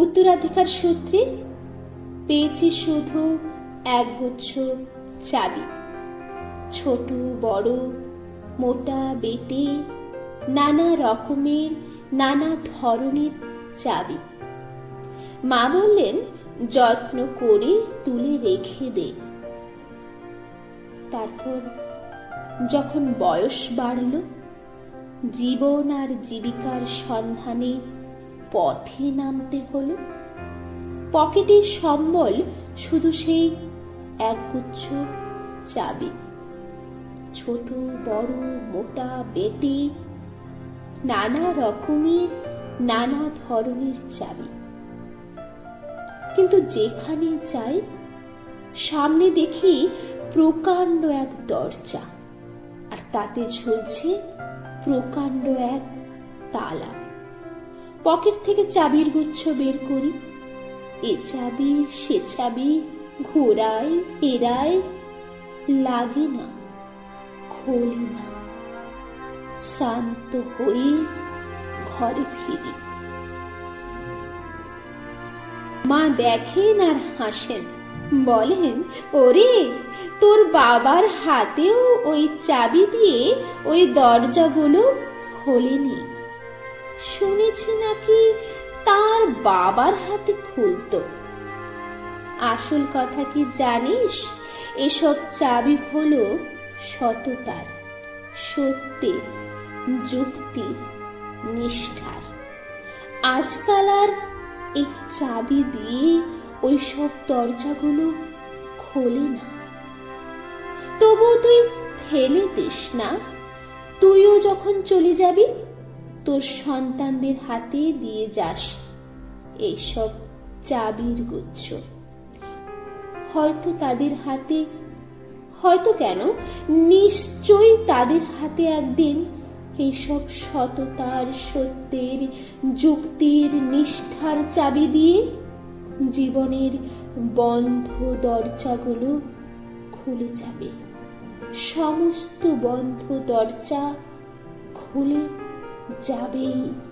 উত্তরাধিকার সূত্রে পেয়েছি শুধু একগুচ্ছ চাবি। ছোট, বড়, মোটা, বেটে, নানা রকমের, নানা ধরনের চাবি। মা বললেন, যত্ন করে তুলে রেখে দে। তারপর যখন বয়স বাড়ল, জীবন আর জীবিকার সন্ধানে পথে নামতে হলো। পকেটে সম্বল শুধু সেই একগুচ্ছ চাবি। ছোট, বড়, মোটা, বেটি, নানা রকমের, নানা ধরনের চাবি। কিন্তু যেখানে যাই, সামনে দেখি প্রকাণ্ড এক দরজা, আর তাতে ঝুলছে প্রকাণ্ড এক তালা। পকেট থেকে চাবির গুচ্ছ বের করি। এ চাবি, সে চাবি ঘোরাই ফেরাই লাগে না, খোলে না। শান্ত হয়ে ঘরে ফিরি। মা দেখেন আর হাসেন। বলেন, ওরে, তোর বাবার হাতেও ওই চাবি দিয়ে ওই দরজাগুলো খোলেনি? শুনেছি নাকি তার বাবার হাতে খুলতো। আসল কথা কি জানিস? এসব চাবি হলো সততার, সত্যের, যুক্তির, নিষ্ঠার। আজকাল আর এই চাবি দিয়ে ওই সব দরজাগুলো খোলে না। তবু তুই ফেলে দিস না। তুইও যখন চলে যাবি তোর সন্তানদের হাতে দিয়ে যাস এইসব চাবির গুচ্ছ। হয়তো তাদের হাতে, হয়তো কেন? নিশ্চয়ই তাদের হাতে একদিন এইসব সততার, সত্যের, যুক্তির, নিষ্ঠার চাবি দিয়ে জীবনের বন্ধ দরজাগুলো খুলে যাবে। সমস্ত বন্ধ দরজা খুলে 嘉宾。